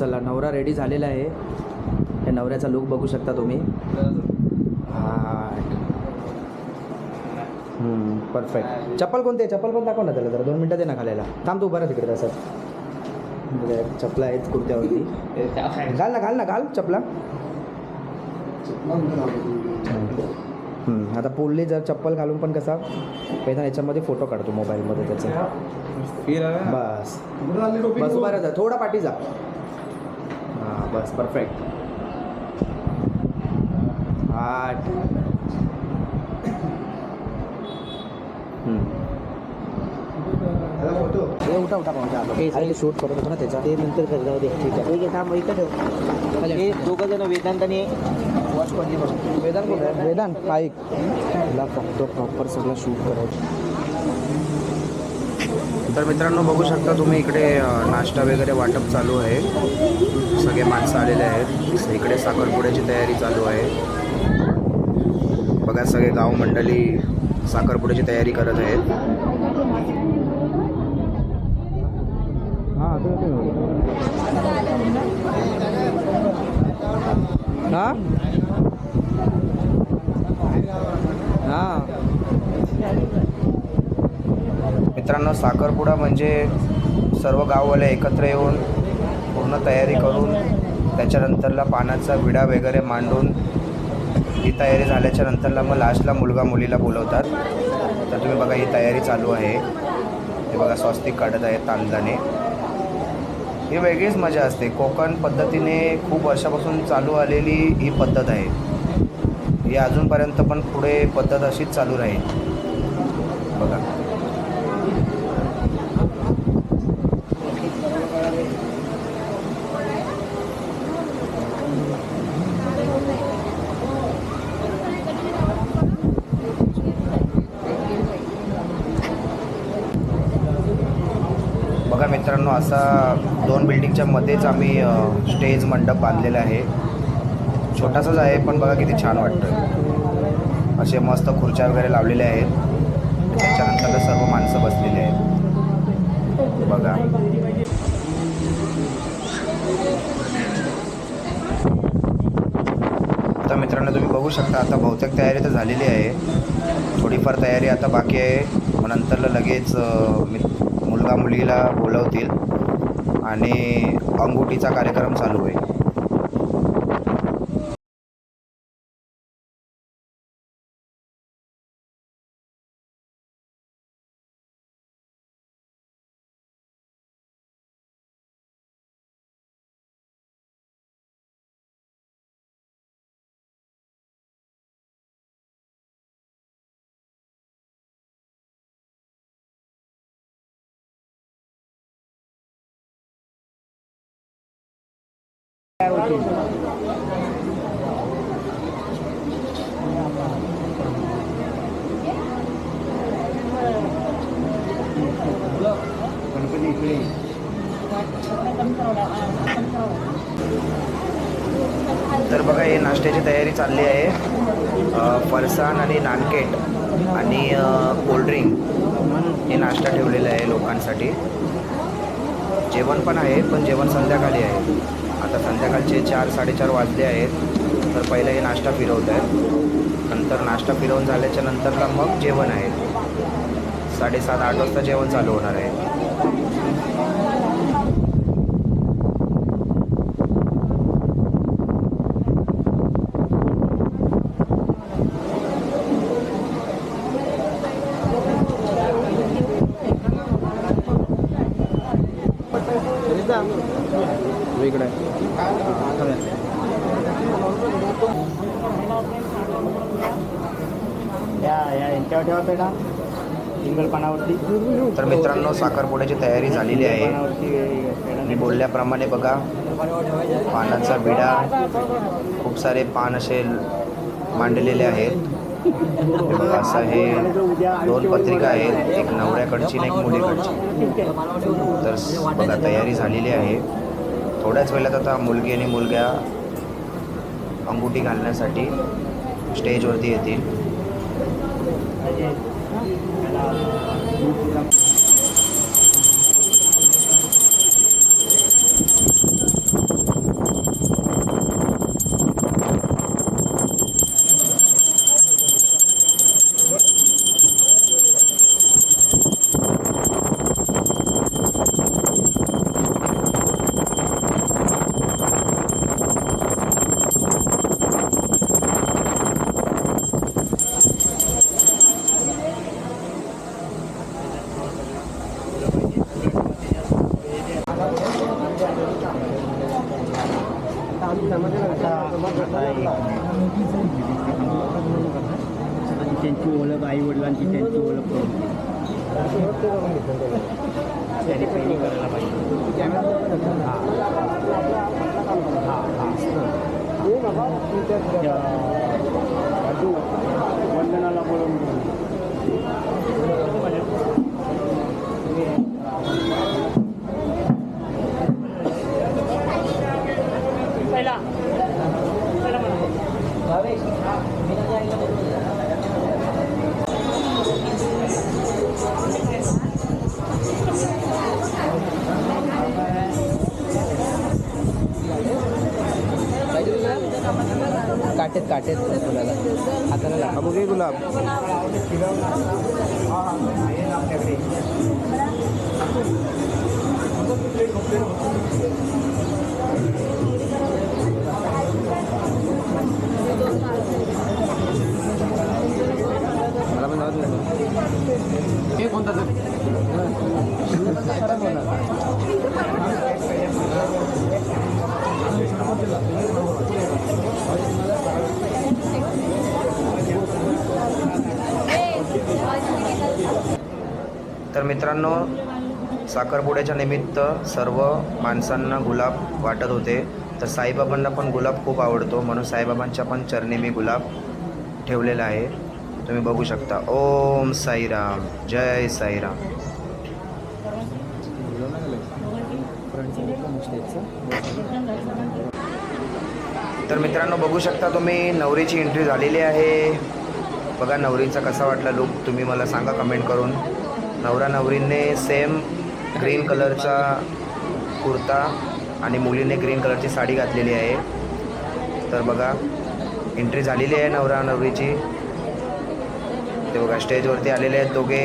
चला नवरा रेडी झालेला आहे. या नवऱ्याचा लुक बघू शकता तुम्ही. परफेक्ट चप्पल कोणते चप्पल पण दाखव ना त्याला जरा. दोन मिनटं दे ना खाल्याला. थांब तू बरं तिकडे तसंच. चपला आहेत कुर्त्यावरती. घाल ना घाल ना घाल चपला. आता पुढली जर चप्पल घालून पण कसा? पहिला याच्यामध्ये फोटो काढतो मोबाईलमध्ये त्याचा. बस. बस बरं जा थोडा पाठी जा. बस परफेक्ट आठ. हे उठा उठा पाहून शूट करत होतो ना त्याचा. ते नंतर कर जाऊ दे. ठीक आहे. ठीक आहे थांब इथं ठेव. हे दोघं जण वेदांत आणि वॉच कोणी वेदांत? वेदांत. ऐक प्रॉपर सगळं शूट करायचं. तर मित्रांनो बघू शकता तुम्ही इकडे नाश्ता वगैरे वाटप चालू आहे. सगळे माणसं आलेले आहेत. इकडे साखरपुड्याची तयारी चालू आहे. बघा सगळे गाव मंडळी साखरपुड्याची तयारी करत आहेत. हां? हां. मित्रांनो साखरपुडा म्हणजे सर्व गाववाले एकत्र येऊन पूर्ण तयारी करून त्याच्यानंतरला पानाचा विडा वगैरे मांडून ही तयारी झाल्याच्या नंतरला मग लास्टला मुलगा मुलीला बोलवतात. तर तुम्ही बघा ही तयारी चालू आहे. हे बघा स्वस्तिक काढत आहे तांदळाने ही वेगळीच मजा असते. कोकण पद्धतीने खूप वर्षापासून चालू आलेली ही पद्धत आहे. ही अजूनपर्यंत पण पुढे पद्धत अशीच चालू राहील. बघा. मित्रांनो असा दोन बिल्डिंगच्या मध्येच आम्ही स्टेज मंडप बांधलेला आहे. छोटासाच आहे पण बघा किती छान वाटतं असे मस्त खुर्च्या वगैरे लावलेल्या आहेत. त्याच्यानंतर सर्व माणसं बसलेली आहेत. बघा. आता मित्रांनो तुम्ही बघू शकता आता बहुतेक तयारी तर झालेली आहे. थोडीफार तयारी आता बाकी आहे. मग नंतरला लगेच मी मुलगा मुलीला बोलवतील आणि अंगुठीचा कार्यक्रम चालू होईल. तर बघा हे नाश्त्याची तयारी चालली आहे. अ, फरसाण आणि नानकेट आणि कोल्ड्रिंक हे नाश्ता ठेवलेला आहे लोकांसाठी. जेवण पण आहे पण जेवण संध्याकाळी आहे. आता संध्याकाळचे चार साडेचार वाजले आहेत. तर पहिलं हे नाश्ता फिरवत आहेत नंतर नाश्ता फिरवून झाल्याच्या नंतरला मग जेवण आहे. साडेसात आठ वाजता जेवण चालू होणार आहे इकडे या यांच्यावर ठेवा पेढा. सिंगल पानावरती तर मित्रांनो साखरपुड्याची तयारी झालेली आहे. मी बोलल्याप्रमाणे बघा पानाचा विडा. खूप सारे पान असे मांडलेले आहेत. असं हे दोन पत्रिका आहेत. एक नवऱ्याकडची आणि एक मुलीकडची. तर बघा तयारी झालेली आहे. थोड्याच वेळात आता मुलगी आणि मुलगा अंगुठी घालण्यासाठी स्टेजवरती येतील. 嗯 त्यांची ओळख आई वडिलांची त्यांची ओळख करून. त्याने पहिली करायला पाहिजे. हां. हां हां. হাতের হাতের হাবুকি গোলাপ मित्रांनो साखरपुड्याच्या निमित्त सर्व माणसांना गुलाब वाटत होते. तर साईबाबांना पण गुलाब खूप आवडतो. म्हणून साईबाबांच्या पण चरणी मी गुलाब ठेवलेला आहे. तुम्ही बघू शकता. ओम साईराम. जय साईराम. तर मित्रांनो बघू शकता तुम्ही नवरीची एंट्री झालेली आहे. बघा नवरीचा कसा वाटला लुक तुम्ही मला सांगा कमेंट करून. नवरा नवरीने सेम ग्रीन कलरचा कुर्ता आणि मुलीने ग्रीन कलरची साडी घातलेली आहे. तर बघा एंट्री झालेली आहे नवरा नवरीची. ते बघा स्टेजवरती आलेले आहेत दोघे.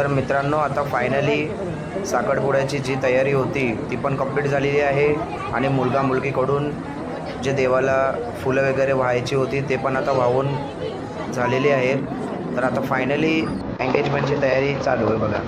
तर मित्रांनो आता फायनली साखरपुड्याची जी तयारी होती ती पण कंप्लीट झालेली आहे. आणि मुलगा मुलगीकडून जे देवाला फुलं वगैरे व्हायची होती ते पण आता वाहून झालेली आहे. तर आता फायनली एंगेजमेंटची तयारी चालू आहे बघा.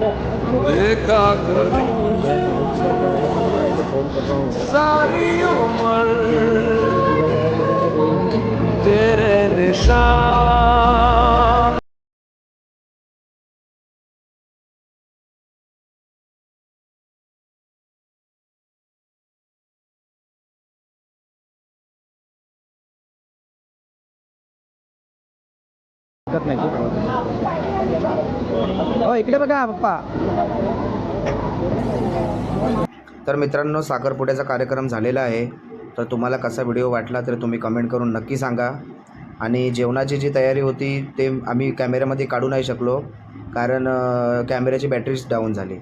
देखा करी सारी उम्र तेरे निशान हो इकडे बघा पप्पा. तर मित्रांनो साखरपुड्याचा कार्यक्रम झालेला आहे. तर तुम्हाला कसा व्हिडिओ वाटला तर तुम्ही कमेंट करून नक्की सांगा. आणि जेवणाची जी तयारी होती ते आम्ही कॅमेऱ्यामध्ये काढू नाही शकलो कारण कॅमेऱ्याची बॅटरीच डाऊन झाली.